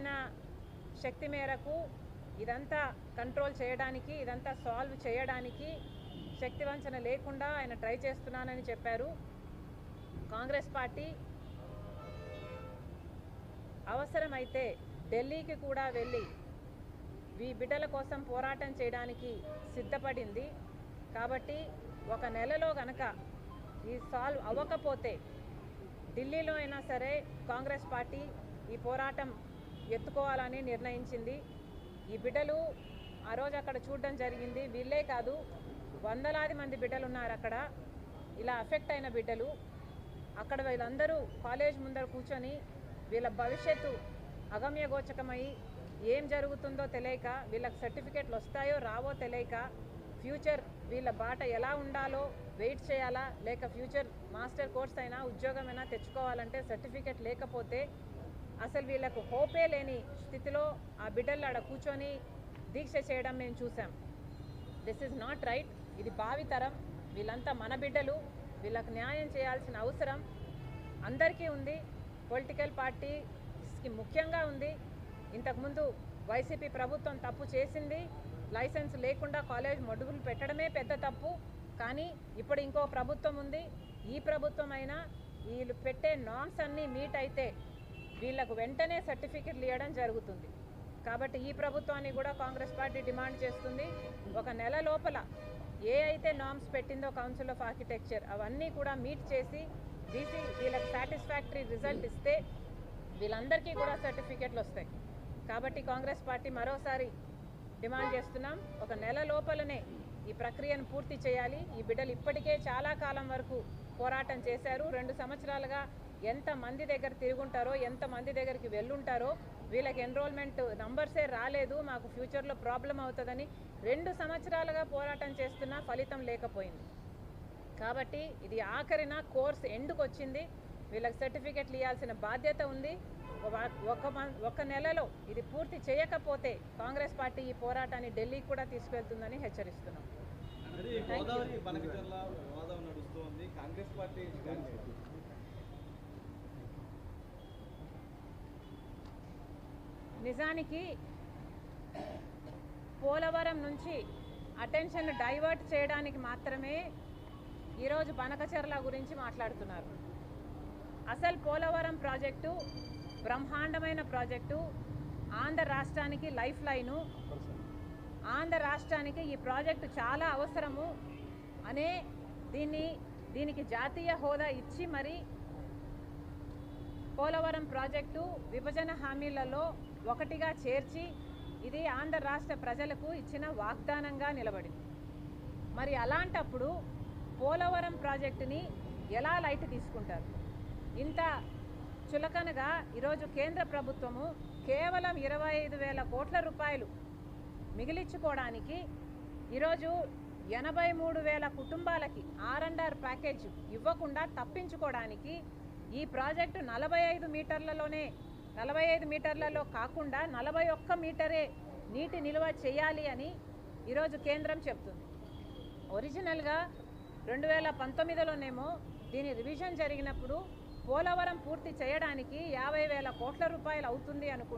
ఆయన శక్తి మేరకు ఇదంతా కంట్రోల్ చేయడానికి ఇదంతా సాల్వ్ చేయడానికి శక్తి వంచన లేకుండా ఆయన ట్రై చేస్తున్నానని చెప్పారు. కాంగ్రెస్ పార్టీ అవసరమైతే ఢిల్లీకి కూడా వెళ్ళి ఈ బిడ్డల కోసం పోరాటం చేయడానికి సిద్ధపడింది. కాబట్టి ఒక నెలలో గనక ఈ సాల్వ్ అవ్వకపోతే ఢిల్లీలో అయినా సరే కాంగ్రెస్ పార్టీ ఈ పోరాటం ఎత్తుకోవాలని నిర్ణయించింది. ఈ బిడ్డలు ఆ రోజు అక్కడ చూడడం జరిగింది. వీళ్ళే కాదు వందలాది మంది బిడ్డలు ఉన్నారు అక్కడ. ఇలా అఫెక్ట్ అయిన బిడ్డలు. అక్కడ వీళ్ళందరూ కాలేజ్ ముందర కూర్చొని వీళ్ళ భవిష్యత్తు అగమ్యగోచకమై ఏం జరుగుతుందో తెలియక వీళ్ళకి సర్టిఫికేట్లు వస్తాయో రావో తెలియక ఫ్యూచర్ వీళ్ళ బాట ఎలా ఉండాలో వెయిట్ చేయాలా లేక ఫ్యూచర్ మాస్టర్ కోర్స్ అయినా ఉద్యోగమైనా తెచ్చుకోవాలంటే సర్టిఫికేట్ లేకపోతే అసలు వీళ్ళకు హోపే లేని స్థితిలో ఆ బిడ్డలు ఆడ కూర్చొని దీక్ష చేయడం మేము చూసాం దిస్ ఇస్ నాట్ రైట్ ఇది భావితరం. వీళ్ళంతా మన బిడ్డలు. వీళ్ళకు న్యాయం చేయాల్సిన అవసరం అందరికీ ఉంది. పొలిటికల్ పార్టీస్కి ముఖ్యంగా ఉంది. ఇంతకుముందు వైసీపీ ప్రభుత్వం తప్పు చేసింది. లైసెన్స్ లేకుండా కాలేజ్ మొడుగులు పెట్టడమే పెద్ద తప్పు. కానీ ఇప్పుడు ఇంకో ప్రభుత్వం ఉంది. ఈ ప్రభుత్వం అయినా వీళ్ళు పెట్టే నామ్స్ అన్నీ మీట్ అయితే వీళ్ళకు వెంటనే సర్టిఫికెట్లు ఇవ్వడం జరుగుతుంది. కాబట్టి ఈ ప్రభుత్వాన్ని కూడా కాంగ్రెస్ పార్టీ డిమాండ్ చేస్తుంది. ఒక నెల లోపల ఏ అయితే నామ్స్ పెట్టిందో కౌన్సిల్ ఆఫ్ ఆర్కిటెక్చర్ అవన్నీ కూడా మీట్ చేసి బీసీ వీళ్ళకి సాటిస్ఫాక్టరీ రిజల్ట్ ఇస్తే వీళ్ళందరికీ కూడా సర్టిఫికెట్లు వస్తాయి. కాబట్టి కాంగ్రెస్ పార్టీ మరోసారి డిమాండ్ చేస్తున్నాం. ఒక నెల లోపలనే ఈ ప్రక్రియను పూర్తి చేయాలి. ఈ బిడ్డలు ఇప్పటికే చాలా కాలం వరకు పోరాటం చేశారు. రెండు సంవత్సరాలుగా ఎంత మంది దగ్గర తిరుగుంటారో ఎంత మంది దగ్గరికి వెళ్ళుంటారో వీళ్ళకి ఎన్రోల్మెంట్ నంబర్సే రాలేదు మాకు ఫ్యూచర్లో ప్రాబ్లం అవుతుందని రెండు సంవత్సరాలుగా పోరాటం చేస్తున్నా ఫలితం లేకపోయింది. కాబట్టి ఇది ఆఖరిన కోర్స్ ఎండుకు వచ్చింది వీళ్ళకి సర్టిఫికెట్లు ఇవ్వాల్సిన బాధ్యత ఉంది. ఒక- ఒక నెలలో ఇది పూర్తి చేయకపోతే కాంగ్రెస్ పార్టీ ఈ పోరాటాన్ని ఢిల్లీకి కూడా తీసుకెళ్తుందని హెచ్చరిస్తున్నాం. గోదావరి బనకచర్ల వివాదం నడుస్తోంది. కాంగ్రెస్ పార్టీ నిజానికి పోలవరం నుంచి అటెన్షన్ డైవర్ట్ చేయడానికి మాత్రమే ఈరోజు బనకచర్ల గురించి మాట్లాడుతున్నారు. అసలు పోలవరం ప్రాజెక్టు బ్రహ్మాండమైన ప్రాజెక్టు ఆంధ్ర రాష్ట్రానికి లైఫ్ లైను ఆంధ్ర రాష్ట్రానికి ఈ ప్రాజెక్టు చాలా అవసరము అనే దీన్ని దీనికి జాతీయ హోదా ఇచ్చి మరి పోలవరం ప్రాజెక్టు విభజన హామీలలో ఒకటిగా చేర్చి ఇది ఆంధ్ర రాష్ట్ర ప్రజలకు ఇచ్చిన వాగ్దానంగా నిలబడింది. మరి అలాంటప్పుడు పోలవరం ప్రాజెక్టుని ఎలా లైట్ తీసుకుంటారు? ఇంత చులకనగా ఈరోజు కేంద్ర ప్రభుత్వము కేవలం ఇరవై ఐదు వేల కోట్ల రూపాయలు మిగిలించుకోవడానికి ఈరోజు ఎనభై మూడు వేల కుటుంబాలకి ఆర్ ప్యాకేజ్ ఇవ్వకుండా తప్పించుకోవడానికి ఈ ప్రాజెక్టు నలభై ఐదు మీటర్లలోనే నలభై ఐదు మీటర్లలో కాకుండా నలభై ఒక్క మీటరే నీటి నిల్వ చేయాలి అని ఈరోజు కేంద్రం చెప్తుంది. ఒరిజినల్గా రెండు వేల పంతొమ్మిదిలోనేమో దీని రివిజన్ జరిగినప్పుడు పోలవరం పూర్తి చేయడానికి యాభై వేల కోట్ల రూపాయలు అవుతుంది అనుకుంటున్నాను